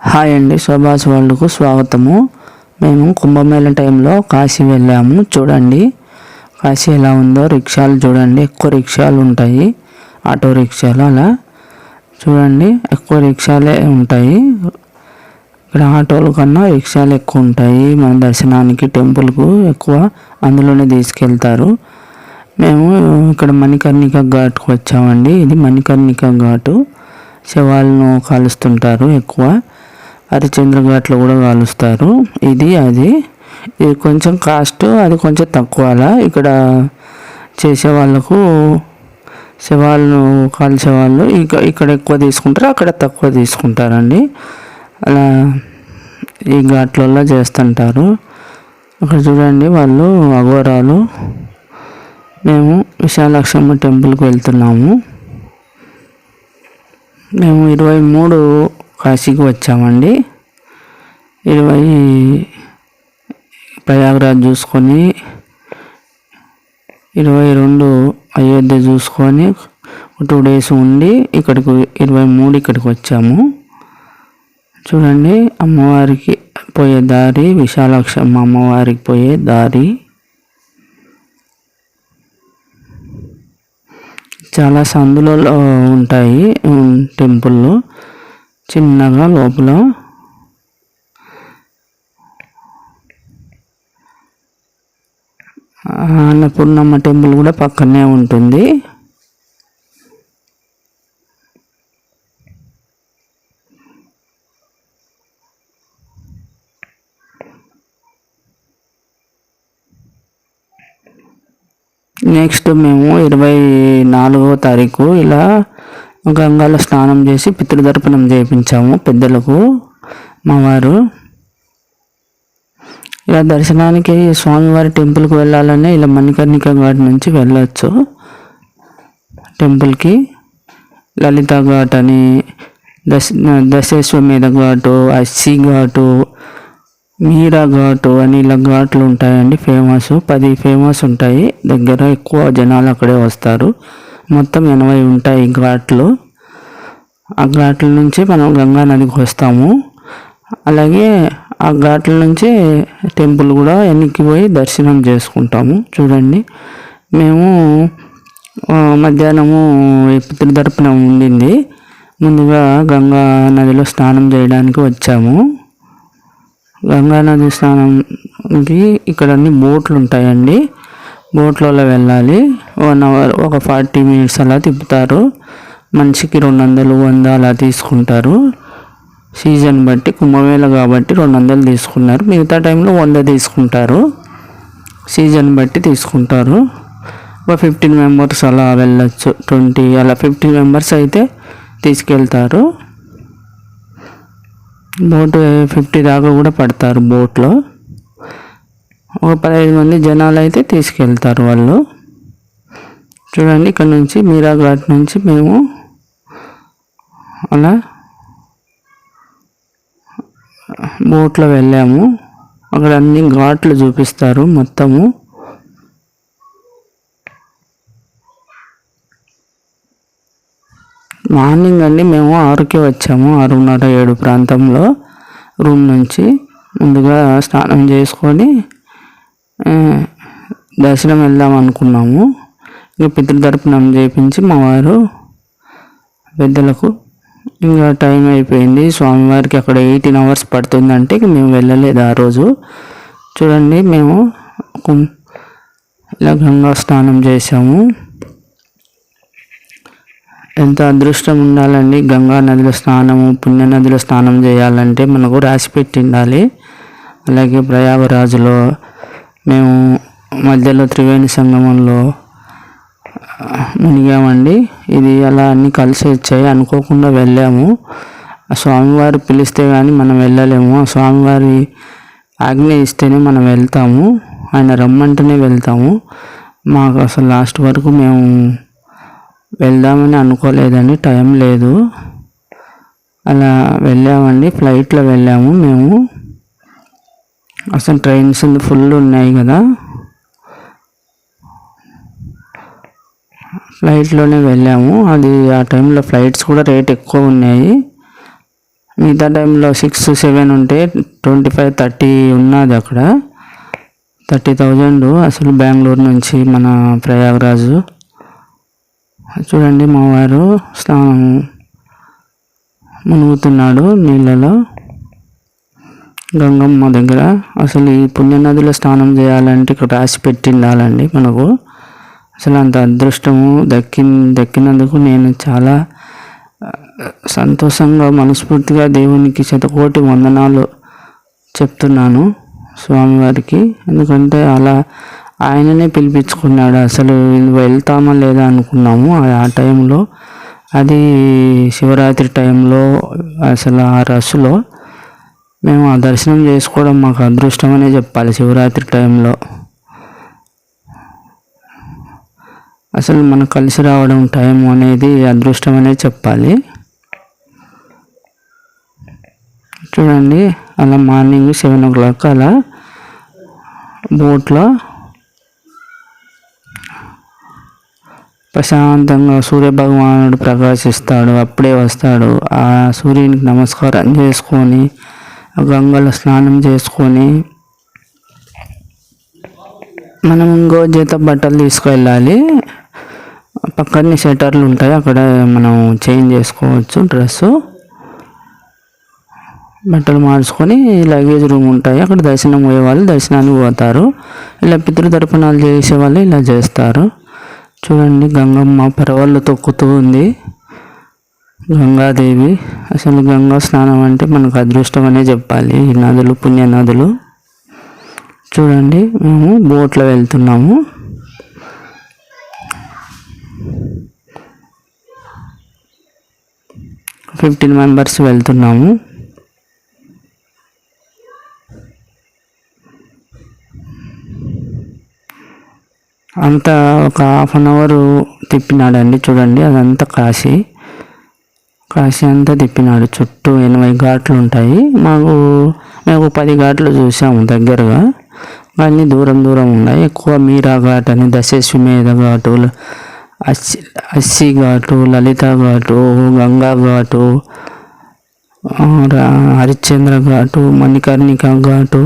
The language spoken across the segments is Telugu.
హాయ్ అండి శోభాస్ వరల్డ్కు స్వాగతము. మేము కుంభమేళ టైంలో కాశీ వెళ్ళాము చూడండి. కాశీ ఎలా ఉందో రిక్షాలు చూడండి ఎక్కువ రిక్షాలు ఉంటాయి. ఆటో రిక్షాలు అలా. చూడండి ఎక్కువ రిక్షాలే ఉంటాయి. ఇక్కడ ఆటోల కన్నా రిక్షాలు ఎక్కువ ఉంటాయి. మన దర్శనానికి టెంపుల్కు ఎక్కువ అందులోనే తీసుకెళ్తారు. మేము ఇక్కడ మణికర్ణిక ఘాట్కి వచ్చామండి. ఇది మణికర్ణిక ఘాటు. శవాలను కాలుస్తుంటారు ఎక్కువ. హరిచంద్ర ఘాట్లో కూడా కాలుస్తారు ఇది అది. ఇది కొంచెం కాస్ట్ అది కొంచెం తక్కువలా. ఇక్కడ చేసే వాళ్ళకు శవాలను కాల్చే వాళ్ళు ఇక ఇక్కడ ఎక్కువ తీసుకుంటారు అక్కడ తక్కువ తీసుకుంటారండి. అలా ఈ ఘాట్లలో చేస్తుంటారు. అక్కడ చూడండి వాళ్ళు అఘోరాలు. మేము విశాలాక్షమ్మ టెంపుల్కి వెళ్తున్నాము. మేము ఇరవై మూడు కాశీకి వచ్చామండి. ఇరవై ప్రయాగరాజ్ చూసుకొని ఇరవై రెండు అయోధ్య చూసుకొని టూ డేస్ ఉండి ఇక్కడికి ఇరవై మూడు ఇక్కడికి వచ్చాము. చూడండి అమ్మవారికి పోయే దారి విశాలాక్షమ్మ అమ్మవారికి పోయే దారి. చాలా సందులలో ఉంటాయి టెంపుల్లో. చిన్నగా లోపల. అన్నపూర్ణమ్మ టెంపుల్ కూడా పక్కనే ఉంటుంది. నెక్స్ట్ మేము ఇరవై నాలుగో తారీఖు ఇలా గంగలో స్నానం చేసి పితృదర్పణం చేయించాము పెద్దలకు మా వారు. ఇలా దర్శనానికి స్వామివారి టెంపుల్కి వెళ్ళాలని ఇలా మణికర్ణిక ఘాట్ నుంచి వెళ్ళవచ్చు టెంపుల్కి లలిత ఘాట్ అని దశ దశేశ్వమేధ ఘాటు అస్సి ఘాటు మీరా ఘాటు అని ఇలా ఘాట్లు ఉంటాయండి ఫేమస్. పది ఫేమస్ ఉంటాయి. దగ్గర ఎక్కువ జనాలు అక్కడే వస్తారు. మొత్తం ఎనభై ఉంటాయి ఘాట్లు. ఆ ఘాట్ల నుంచి మనం గంగా నదికి వస్తాము. అలాగే ఆ ఘాట్ల నుంచి టెంపుల్ కూడా వెనక్కి పోయి దర్శనం చేసుకుంటాము. చూడండి. మేము మధ్యాహ్నము పితృదర్పణం ఉండింది. ముందుగా గంగా నదిలో స్నానం చేయడానికి వచ్చాము. గంగానది స్నానంకి ఇక్కడ అన్ని బోట్లు ఉంటాయండి. బోట్లలో వెళ్ళాలి. వన్ అవర్ ఒక ఫార్టీ మినిట్స్ అలా తిప్పుతారు. మనిషికి రెండు వందలు వంద అలా తీసుకుంటారు. సీజన్ బట్టి కుంభమేళ కాబట్టి రెండు వందలు తీసుకున్నారు. మిగతా టైంలో వంద తీసుకుంటారు. సీజన్ బట్టి తీసుకుంటారు. ఒక ఫిఫ్టీన్ మెంబర్స్ అలా వెళ్ళచ్చు. ట్వంటీ అలా ఫిఫ్టీన్ మెంబర్స్ అయితే తీసుకెళ్తారు. బోటు ఫిఫ్టీ దాకా కూడా పడతారు బోట్లో. ఒక పదహైదు మంది జనాలు అయితే తీసుకెళ్తారు వాళ్ళు. చూడండి ఇక్కడ నుంచి మీరా ఘాట్ నుంచి మేము అలా బోట్లో వెళ్ళాము. అక్కడ అన్ని ఘాట్లు చూపిస్తారు మొత్తము. మార్నింగ్ అండి మేము ఆరుకే వచ్చాము ఆరున్నర ఏడు ప్రాంతంలో రూమ్ నుంచి. ముందుగా స్నానం చేసుకొని దర్శనం వెళ్దాం అనుకున్నాము. ఇంకా పితృదర్పణం చేయించి మా వారు పెద్దలకు ఇంకా టైం అయిపోయింది. స్వామివారికి అక్కడ ఎయిటీన్ అవర్స్ పడుతుందంటే ఇక మేము వెళ్ళలేదు ఆ రోజు. చూడండి మేము ఇలా గంగా స్నానం చేసాము ఎంత అదృష్టం ఉండాలండి గంగా నదిలో స్నానము పుణ్య నదిలో స్నానం చేయాలంటే మనకు రాసి పెట్టి ఉండాలి అలాగే ప్రయాగరాజులో మేము మధ్యలో త్రివేణి సంగమంలో మునిగామండి. ఇది అలా అన్నీ కలిసి వచ్చాయి. అనుకోకుండా వెళ్ళాము. ఆ స్వామివారు పిలిస్తే కానీ మనం వెళ్ళలేము. ఆ స్వామివారి ఆజ్ఞ ఇస్తేనే మనం వెళ్తాము. ఆయన రమ్మంటేనే వెళ్తాము. మాకు అసలు లాస్ట్ వరకు మేము వెళ్దామని అనుకోలేదండి. టైం లేదు. అలా వెళ్ళామండి. ఫ్లైట్లో వెళ్ళాము మేము. అసలు ట్రైన్స్ ఫుల్ ఉన్నాయి కదా. ఫ్లైట్లోనే వెళ్ళాము. అది ఆ టైంలో ఫ్లైట్స్ కూడా రేట్ ఎక్కువ ఉన్నాయి. మిగతా టైంలో సిక్స్ సెవెన్ ఉంటే ట్వంటీ ఫైవ్ థర్టీ ఉన్నది అక్కడ. థర్టీ థౌజండ్ అసలు బెంగళూరు నుంచి మన ప్రయాగరాజు. చూడండి మా వారు స్నానం మునుగుతున్నాడు నీళ్ళలో. గంగమ్మ దగ్గర. అసలు ఈ పుణ్యనదిలో స్నానం చేయాలంటే ఇక్కడ రాసి పెట్టిండాలండి మనకు. అసలు అంత అదృష్టము దక్కి దక్కినందుకు నేను చాలా సంతోషంగా మనస్ఫూర్తిగా దేవునికి శతకోటి వందనాలు చెప్తున్నాను స్వామివారికి. ఎందుకంటే అలా ఆయననే పిలిపించుకున్నాడు. అసలు వెళ్తామా లేదా అనుకున్నాము ఆ- ఆ టైంలో. అది శివరాత్రి టైంలో అసలు ఆ రస్సులో. మేము ఆ దర్శనం చేసుకోవడం మాకు అదృష్టం అనే చెప్పాలి శివరాత్రి టైంలో. అసలు మనకు కలిసి రావడం టైం అనేది అదృష్టమనే చెప్పాలి. చూడండి అలా మార్నింగ్ సెవెన్ ఓ క్లాక్ అలా బోట్లో ప్రశాంతంగా సూర్యభగవానుడు ప్రకాశిస్తాడు అప్పుడే వస్తాడు. ఆ సూర్యునికి నమస్కారం చేసుకొని గంగలో స్నానం చేసుకొని మనం ఇంకో జత బట్టలు తీసుకువెళ్ళాలి పక్కనే షటర్లు ఉంటాయి అక్కడ మనం చేంజ్ చేసుకోవచ్చు డ్రెస్సు. బట్టలు మార్చుకొని లగేజ్ రూమ్ ఉంటాయి అక్కడ దర్శనం పోయేవాళ్ళు దర్శనానికి పోతారు. ఇలా పితృతర్పణాలు చేసేవాళ్ళు ఇలా చేస్తారు. చూడండి గంగమ్మ పరవాళ్ళు తొక్కుతూ ఉంది. గంగాదేవి. అసలు గంగా స్నానం అంటే మనకు అదృష్టం అనే చెప్పాలి. ఈ నదులు పుణ్య నదులు. చూడండి మేము బోట్లో వెళ్తున్నాము. ఫిఫ్టీన్ మెంబర్స్ వెళ్తున్నాము. అంతా ఒక హాఫ్ అన్ అవర్ తిప్పినాడండి. చూడండి అదంతా కాశీ. కాశీ అంతా తిప్పినాడు. చుట్టూ ఎనభై ఘాట్లు ఉంటాయి మాకు మేము పది ఘాట్లు చూసాము దగ్గరగా. అన్నీ దూరం దూరం ఉన్నాయి. ఎక్కువ మీరా ఘాట్ అని దశశ్వమేధ ఘాటు అస్సి అస్సి ఘాటు లలిత ఘాటు గంగా ఘాటు హరిశ్చంద్ర ఘాటు మణికర్ణిక ఘాటు.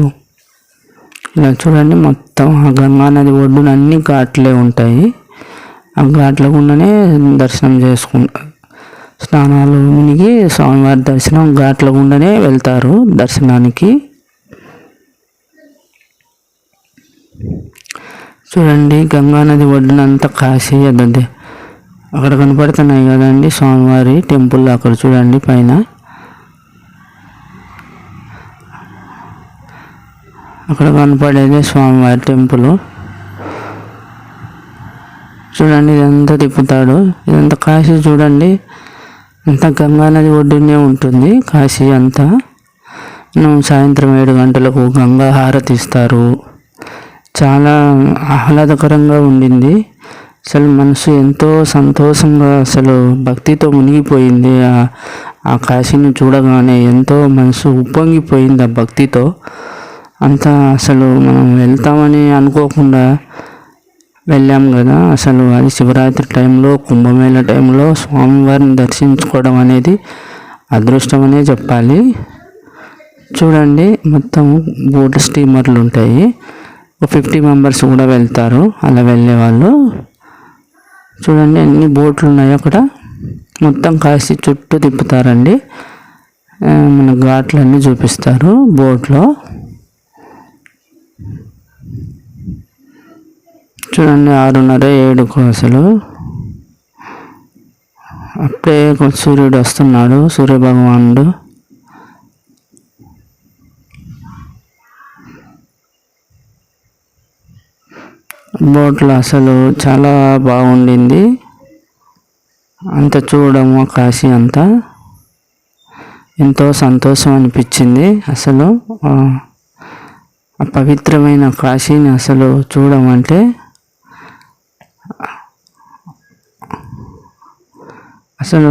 ఇలా చూడండి మొత్తం. ఆ గంగా నది ఒడ్డున అన్ని ఘాట్లే ఉంటాయి. ఆ ఘాట్ల గుండానే దర్శనం చేసుకుంటారు స్నానాలు మునిగి స్వామివారి దర్శనం ఘాట్ల గుండానే వెళ్తారు దర్శనానికి. చూడండి గంగా నది ఒడ్డునంతా కాశీ అదే అక్కడ కనపడుతున్నాయి కదండి స్వామివారి టెంపుల్ అక్కడ చూడండి పైన. అక్కడ కనపడేది స్వామివారి టెంపుల్. చూడండి ఇదంతా తిప్పుతాడు. ఇదంతా కాశీ చూడండి. అంతా గంగా నది ఒడ్డునే ఉంటుంది కాశీ అంతా. మనం సాయంత్రం ఏడు గంటలకు గంగా హారతి ఇస్తారు. చాలా ఆహ్లాదకరంగా ఉండింది. అసలు మనసు ఎంతో సంతోషంగా అసలు భక్తితో మునిగిపోయింది. ఆ- ఆ కాశీని చూడగానే ఎంతో మనసు ఉప్పొంగిపోయింది ఆ భక్తితో. అంతా అసలు మనం వెళ్తామని అనుకోకుండా వెళ్ళాం కదా. అసలు అది శివరాత్రి టైంలో కుంభమేళ టైంలో స్వామివారిని దర్శించుకోవడం అనేది అదృష్టం అనే చెప్పాలి. చూడండి మొత్తం బోట్ స్టీమర్లు ఉంటాయి. ఒక ఫిఫ్టీ మెంబర్స్ కూడా వెళ్తారు అలా వెళ్ళే వాళ్ళు. చూడండి ఎన్ని బోట్లు ఉన్నాయి అక్కడ. మొత్తం కాసి చుట్టూ తిప్పుతారండి. మన ఘాట్లన్నీ చూపిస్తారు బోట్లో. చూడండి ఆరున్నర ఏడుకు అసలు అప్పుడే కొంచెం సూర్యుడు వస్తున్నాడు సూర్య భగవానుడు అసలు చాలా బాగుండింది. అంత చూడము కాశీ అంతా. ఎంతో సంతోషం అనిపించింది అసలు. ఆ, పవిత్రమైన కాశీని అసలు చూడమంటే అసలు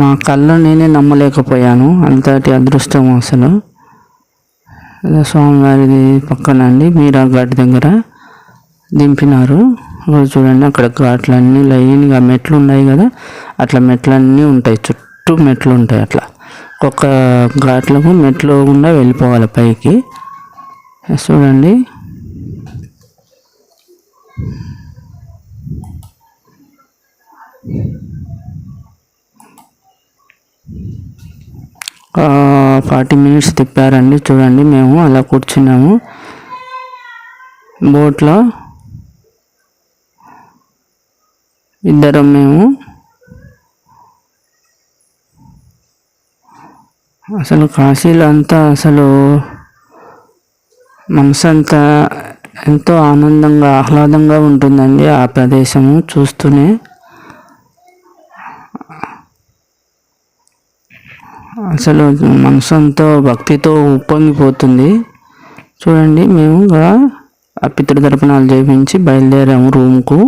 నా కళ్ళు నేనే నమ్మలేకపోయాను. అంతటి అదృష్టం అసలు. స్వామివారిది పక్కన అండి మీరా ఘాట్ దగ్గర దింపినారు. చూడండి అక్కడ ఘాట్లన్నీ లైన్గా మెట్లు ఉన్నాయి కదా అట్లా మెట్లన్నీ ఉంటాయి. చుట్టూ మెట్లు ఉంటాయి అట్లా. ఒక్కొక్క ఘాట్లకు మెట్లు గుండా వెళ్ళిపోవాలి పైకి. చూడండి. ఫార్టీ మినిట్స్ తిప్పారండి. చూడండి మేము అలా కూర్చున్నాము. బోట్లో ఇద్దరం మేము. అసలు కాశీలో అంతా అసలు మనసు అంతా ఎంతో ఆనందంగా ఆహ్లాదంగా ఉంటుందండి ఆ ప్రదేశము చూస్తూనే. అసలు మనసంతో భక్తితో ఉప్పొంగిపోతుంది. చూడండి మేము ఇంకా ఆ పితృతర్పణాలు చేయించి బయలుదేరాము రూమ్కు.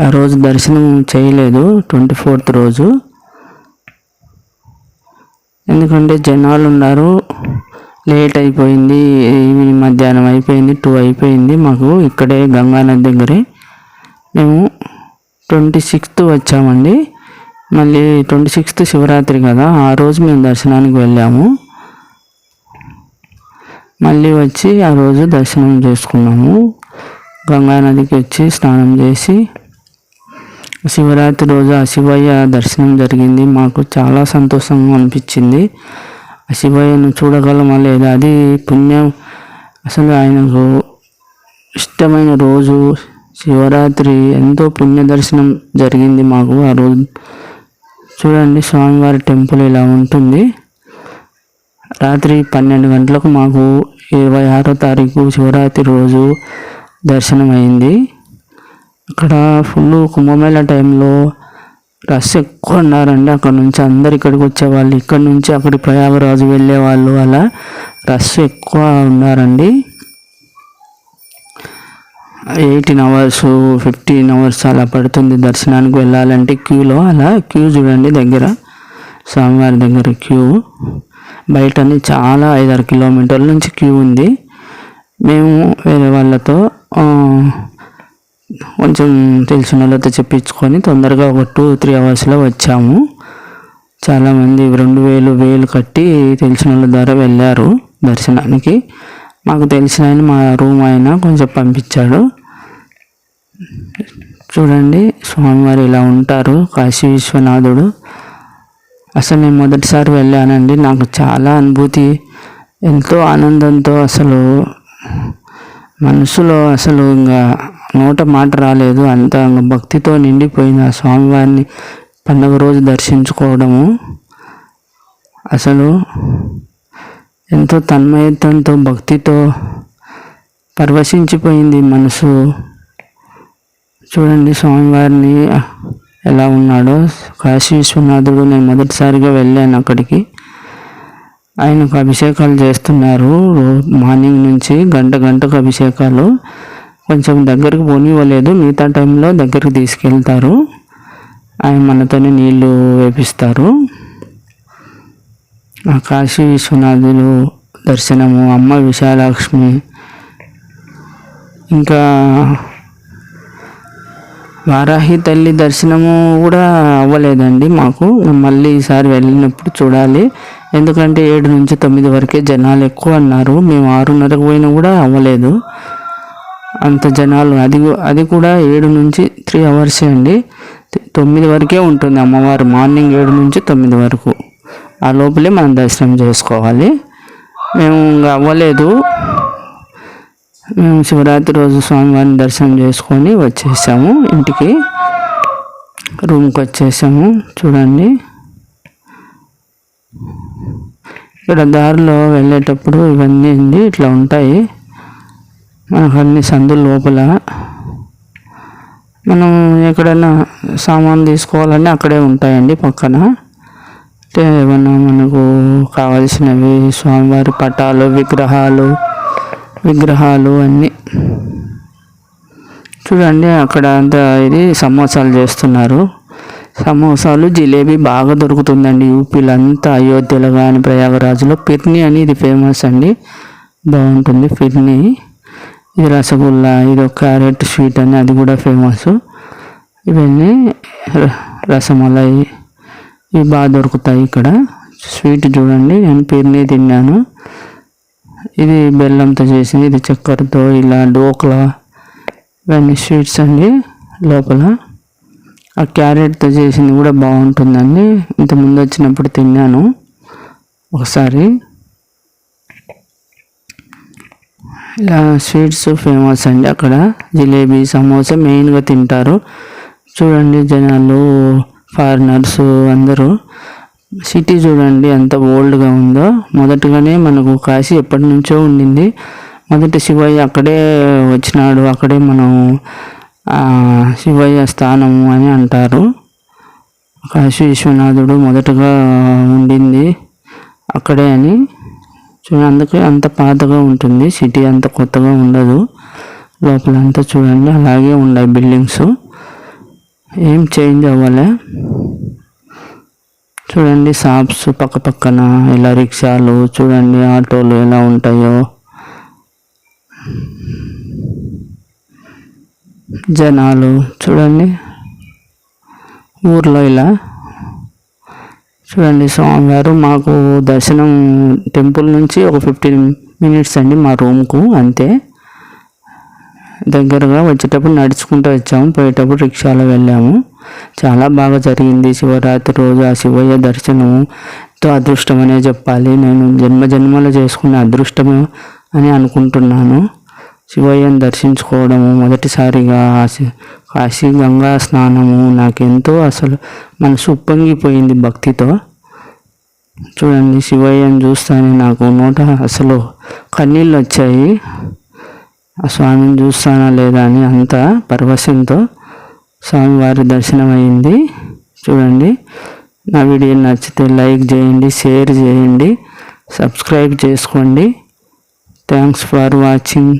ఆ రోజు దర్శనం చేయలేదు ట్వంటీ ఫోర్త్ రోజు. ఎందుకంటే జనాలు ఉన్నారు లేట్ అయిపోయింది ఈవినింగ్ మధ్యాహ్నం అయిపోయింది టూ అయిపోయింది మాకు ఇక్కడే గంగానది దగ్గరే. మేము ట్వంటీ సిక్స్త్ వచ్చామండి. మళ్ళీ ట్వంటీ సిక్స్త్ శివరాత్రి కదా ఆ రోజు మేము దర్శనానికి వెళ్ళాము. మళ్ళీ వచ్చి ఆ రోజు దర్శనం చేసుకున్నాము. గంగానదికి వచ్చి స్నానం చేసి శివరాత్రి రోజు ఆ శివయ్య దర్శనం జరిగింది. మాకు చాలా సంతోషంగా అనిపించింది. ఆ శివయ్యను చూడగలమా లేదా? అది పుణ్యం. అసలు ఆయనకు ఇష్టమైన రోజు శివరాత్రి ఎంతో పుణ్య దర్శనం జరిగింది మాకు ఆ రోజు. చూడండి స్వామివారి టెంపుల్ ఇలా ఉంటుంది. రాత్రి పన్నెండు గంటలకు మాకు ఇరవై ఆరో తారీఖు శివరాత్రి రోజు దర్శనం అయింది అక్కడ ఫుల్ కుంభమేళ టైంలో రష్ ఎక్కువ ఉన్నారండి. అక్కడ నుంచి అందరు ఇక్కడికి వచ్చేవాళ్ళు ఇక్కడ నుంచి అక్కడి ప్రయాగరాజు వెళ్ళే వాళ్ళు అలా రష్ ఎక్కువ ఉన్నారండి. ఎయిటీన్ అవర్స్ ఫిఫ్టీన్ అవర్స్ అలా పడుతుంది దర్శనానికి వెళ్ళాలంటే క్యూలో అలా క్యూ చూడండి దగ్గర. స్వామివారి దగ్గర క్యూ. బయటని చాలా ఐదారు కిలోమీటర్ల నుంచి క్యూ ఉంది. మేము వేరే వాళ్ళతో కొంచెం తెలిసిన వాళ్ళతో చెప్పించుకొని తొందరగా ఒక టూ త్రీ అవర్స్లో వచ్చాము. చాలామంది రెండు వేలు వేలు కట్టి తెలిసిన వాళ్ళ ద్వారా వెళ్ళారు దర్శనానికి. మాకు తెలిసిన ఆయన మా రూమ్ ఆయన కొంచెం పంపించాడు. చూడండి స్వామివారు ఇలా ఉంటారు కాశీ విశ్వనాథుడు. అసలు నేను మొదటిసారి వెళ్ళానండి నాకు చాలా అనుభూతి ఎంతో ఆనందంతో అసలు మనసులో అసలు ఇంకా నోట మాట రాలేదు అంత భక్తితో నిండిపోయిన స్వామివారిని పండుగ రోజు దర్శించుకోవడము. అసలు ఎంతో తన్మయత్వంతో భక్తితో పరవశించిపోయింది మనసు. చూడండి స్వామివారిని ఎలా ఉన్నాడో. కాశీ విశ్వనాథుడు నేను మొదటిసారిగా వెళ్ళాను అక్కడికి. ఆయనకు అభిషేకాలు చేస్తున్నారు. మార్నింగ్ నుంచి గంట గంటకు అభిషేకాలు. కొంచెం దగ్గరకు పోనివ్వలేదు. మిగతా టైంలో దగ్గరికి తీసుకెళ్తారు. ఆయన మనతోనే నీళ్ళు వేపిస్తారు. కాశీ విశ్వనాథులు దర్శనము అమ్మ విశాలక్ష్మి ఇంకా వారాహి తల్లి దర్శనము కూడా అవ్వలేదండి మాకు. మళ్ళీ ఈసారి వెళ్ళినప్పుడు చూడాలి. ఎందుకంటే ఏడు నుంచి తొమ్మిది వరకే జనాలు ఎక్కువ అన్నారు. మేము ఆరున్నరకు పోయినా కూడా అవ్వలేదు. అంత జనాలు అది అది కూడా ఏడు నుంచి త్రీ అవర్స్ అండి. తొమ్మిది వరకే ఉంటుంది అమ్మవారు. మార్నింగ్ ఏడు నుంచి తొమ్మిది వరకు. ఆ లోపలే మనం దర్శనం చేసుకోవాలి. మేము ఇంకా అవ్వలేదు. మేము శివరాత్రి రోజు స్వామివారిని దర్శనం చేసుకొని వచ్చేసాము. ఇంటికి రూమ్కి వచ్చేసాము. చూడండి. ఇక్కడ దారిలో వెళ్ళేటప్పుడు ఇవన్నీ అండి ఇట్లా ఉంటాయి. మనకు అన్ని సందుల లోపల. మనం ఎక్కడైనా సామాన్ తీసుకోవాలంటే అక్కడే ఉంటాయండి పక్కన. అంటే ఏమన్నా మనకు కావాల్సినవి స్వామివారి పటాలు విగ్రహాలు విగ్రహాలు అన్నీ. చూడండి అక్కడ అంతా ఇది సమోసాలు చేస్తున్నారు. సమోసాలు జిలేబీ బాగా దొరుకుతుందండి యూపీలో అంతా అయోధ్యలో కానీ ప్రయాగరాజులో. పిర్ని అని ఇది ఫేమస్ అండి. బాగుంటుంది పిర్ని. ఇది రసగుల్లా ఇది ఒక క్యారెట్ స్వీట్ అని అది కూడా ఫేమస్. ఇవన్నీ రసమలై ఇవి బాగా దొరుకుతాయి ఇక్కడ. స్వీట్ చూడండి నేను పిర్ని తిన్నాను. ఇది బెల్లంతో చేసింది. ఇది చక్కెరతో ఇలా డోక్లా ఇవన్నీ స్వీట్స్ అండి లోపల. ఆ క్యారెట్తో చేసింది కూడా బాగుంటుందండి. ఇంతకుముందు ముందు వచ్చినప్పుడు తిన్నాను ఒకసారి. ఇలా స్వీట్స్ ఫేమస్ అండి అక్కడ. జిలేబీ సమోసా మెయిన్గా తింటారు. చూడండి జనాలు ఫారినర్స్ అందరూ. సిటీ చూడండి ఎంత ఓల్డ్గా ఉందో. మొదటగానే మనకు కాశీ ఎప్పటి నుంచో ఉండింది. మొదటి శివయ్య అక్కడే వచ్చినాడు. అక్కడే మనం శివయ్య స్థానము అని అంటారు. కాశీ విశ్వనాథుడు మొదటగా ఉండింది అక్కడే అని. చూడండి అందుకే అంత పాతగా ఉంటుంది. సిటీ అంత కొత్తగా ఉండదు. లోపలంతా చూడండి అలాగే ఉన్నాయి బిల్డింగ్స్. ఏం చేంజ్ అవ్వలే. చూడండి షాప్స్ పక్క పక్కన ఇలా రిక్షాలు చూడండి ఆటోలు ఎలా ఉంటాయో. జనాలు చూడండి ఊర్లో ఇలా. చూడండి స్వామివారు మాకు దర్శనం టెంపుల్ నుంచి ఒక ఫిఫ్టీన్ మినిట్స్ అండి మా రూమ్కు అంతే. దగ్గరగా వచ్చేటప్పుడు నడుచుకుంటూ వచ్చాము. పోయేటప్పుడు రిక్షాలో వెళ్ళాము. చాలా బాగా జరిగింది. శివరాత్రి రోజు ఆ శివయ్య దర్శనము ఎంతో అదృష్టం అనే చెప్పాలి. నేను జన్మ జన్మలో చేసుకున్న అదృష్టము అని అనుకుంటున్నాను. శివయ్యను దర్శించుకోవడము మొదటిసారిగా కాశీ గంగా స్నానము నాకెంతో అసలు మనసు ఉప్పొంగిపోయింది భక్తితో. చూడండి శివయ్యను చూస్తానే నాకు నోట అసలు కన్నీళ్ళు వచ్చాయి. ఆ స్వామిని చూస్తానా లేదా అని అంత పరవశంతో స్వామివారి దర్శనం అయింది చూడండి నా వీడియో నచ్చితే లైక్ చేయండి షేర్ చేయండి సబ్స్క్రైబ్ చేసుకోండి. Thanks for watching.